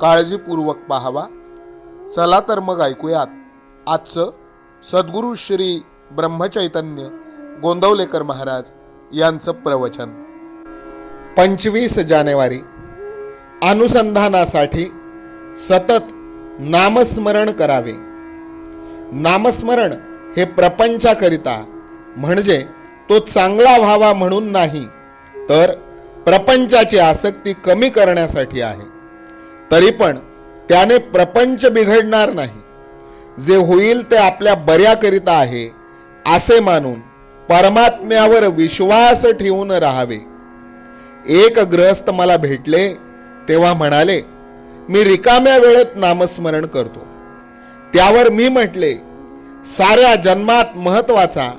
काळजीपूर्वक पाहावा. चला तर मग ऐकूयात. आजचं सद्गुरू श्री ब्रह्मचैतन्य गोंदवलेकर महाराज यांचं प्रवचन. पंचवीस जानेवारी. अनुसंधानासाठी सतत नामस्मरण करावे. नामस्मरण हे प्रपंचाकरिता म्हणजे तो चांगला व्हावा म्हणून नाही तर प्रपंचाची आसक्ती कमी करण्यासाठी आहे. तरी पण त्याने प्रपंच बिघडणार नाही. जे होईल ते आपल्या बऱ्याकरिता आहे असे मानून परमात्म्यावर विश्वास ठेवून राहावे. एक ग्रस्त मला भेटले तेव्हा म्हणाले मी रिकाम्या वेळेत नामस्मरण करतो. त्यावर मी म्हटले साऱ्या जन्मात महत्त्वाचा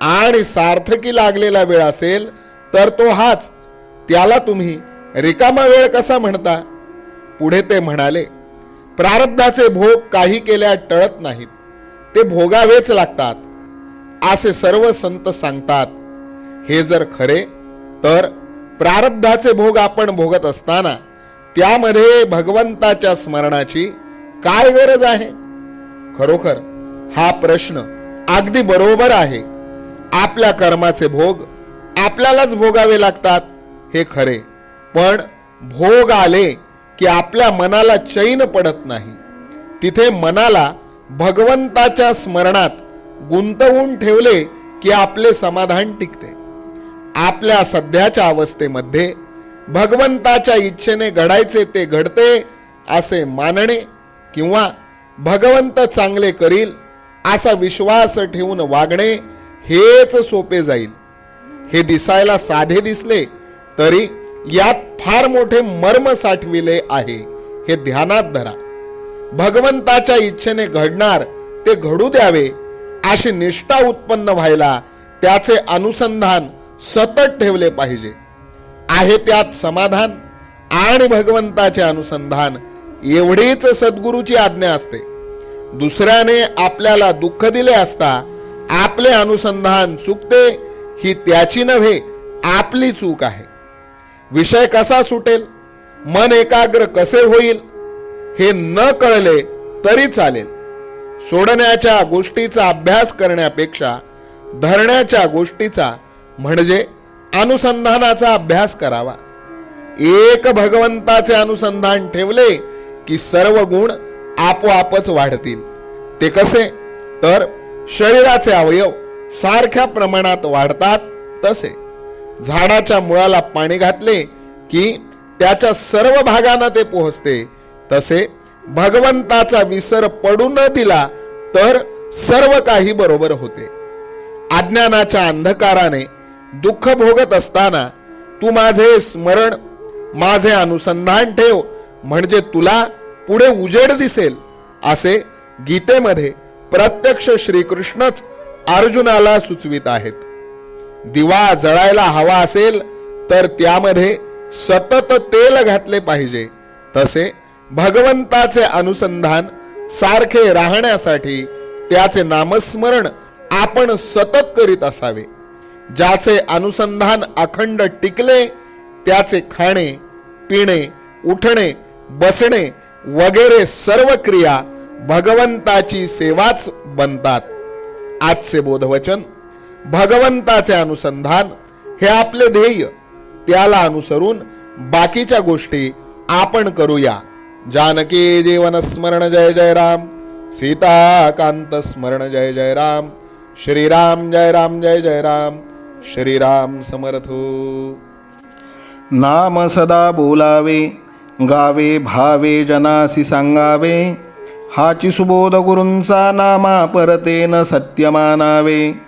आणि सार्थकी लागलेला वेळ असेल तर तो हाच. त्याला तुम्ही रिकामा वेळ कसा म्हणता? पुढे ते म्हणाले प्रारब्धाचे भोग काही केल्या टळत नाहीत. ते भोगावेच लागतात. असे सर्व संत सांगतात हे जर खरे तर प्रारब्धाचे भोग आपण भोगत असताना त्यामध्ये भगवंताच्या स्मरणाची काय गरज आहे? खरोखर हा प्रश्न अगदी बरोबर आहे. आपल्या कर्माचे भोग आपल्यालाच भोगावे लागतात हे खरे. पण भोग आले की आपल्या मनाला चैन पडत नाही. तिथे मनाला भगवंताच्या स्मरणात गुंतवून ठेवले की आपले समाधान टिकते. आपल्या सध्याच्या अवस्थेमध्ये भगवंताच्या इच्छेने घडायचे ते घडते असे मानणे किंवा भगवंत चांगले करील असा विश्वास ठेवून वागणे हेच सोपे जाईल. हे दिसायला साधे दिसले तरी यात फार मोठे मर्म साठविले आहे. हे ध्यानात धरा. भगवंताच्या इच्छेने घडणार ते घडू द्यावे अशी निष्ठा उत्पन्न व्हायला त्याचे अनुसंधान सतत ठेवले पाहिजे. आहे त्यात समाधान आणि भगवंताचे अनुसंधान एवढीच सद्गुरूची आज्ञा असते. दुसऱ्याने आपल्याला दुःख दिले असता आपले अनुसंधान चुकते ही त्याची नव्हे आपली चूक आहे. विषय कसा सुटेल? मन एकाग्र कसे होईल? हे न कळले तरी चालेल. सोडण्याच्या गोष्टीचा अभ्यास करण्यापेक्षा धरण्याच्या गोष्टीचा म्हणजे अनुसंधानाचा अभ्यास करावा. एक भगवंताचे अनुसंधान ठेवले की सर्व गुण आपोआपच वाढतील. ते कसे? तर शरीराचे अवयव सारख्या प्रमाणात वाढतात तसे. झाडाच्या मुळाला पाणी घातले की त्याच्या सर्व भागांना ते पोहोचते. तसे भगवंताचा विसर पडू न दिला तर सर्व काही बरोबर होते. अज्ञानाच्या अंधकाराने दुःख भोगत असताना तू माझे स्मरण माझे अनुसंधान ठेव म्हणजे तुला पुढे उजेड दिसेल असे गीतेमध्ये प्रत्यक्ष श्रीकृष्णच अर्जुनाला सुचवित आहेत. दिवा जळायला हवा असेल तर त्यामध्ये सतत तेल घातले पाहिजे. तसे भगवंताचे अनुसंधान सारखे राहण्यासाठी त्याचे नामस्मरण आपण सतत करीत असावे. ज्याचे अनुसंधान अखंड टिकले त्याचे खाणे पिणे उठणे बसणे वगैरे सर्व क्रिया भगवंताची सेवाच बनतात. आजचे बोधवचन भगवंताचे अनुसंधान हे आपले ध्येय. त्याला अनुसरून बाकीच्या गोष्टी आपण करूया. जानकी जीवन स्मरण जय जय राम. सीताकांत स्मरण जय जय राम. श्रीराम जय राम जय जय राम. श्रीराम समर्थो. नाम सदा बोलावे गावे भावे जनासी सांगावे. हाची सुबोध गुरूंचा नामा परतेन सत्य मानावे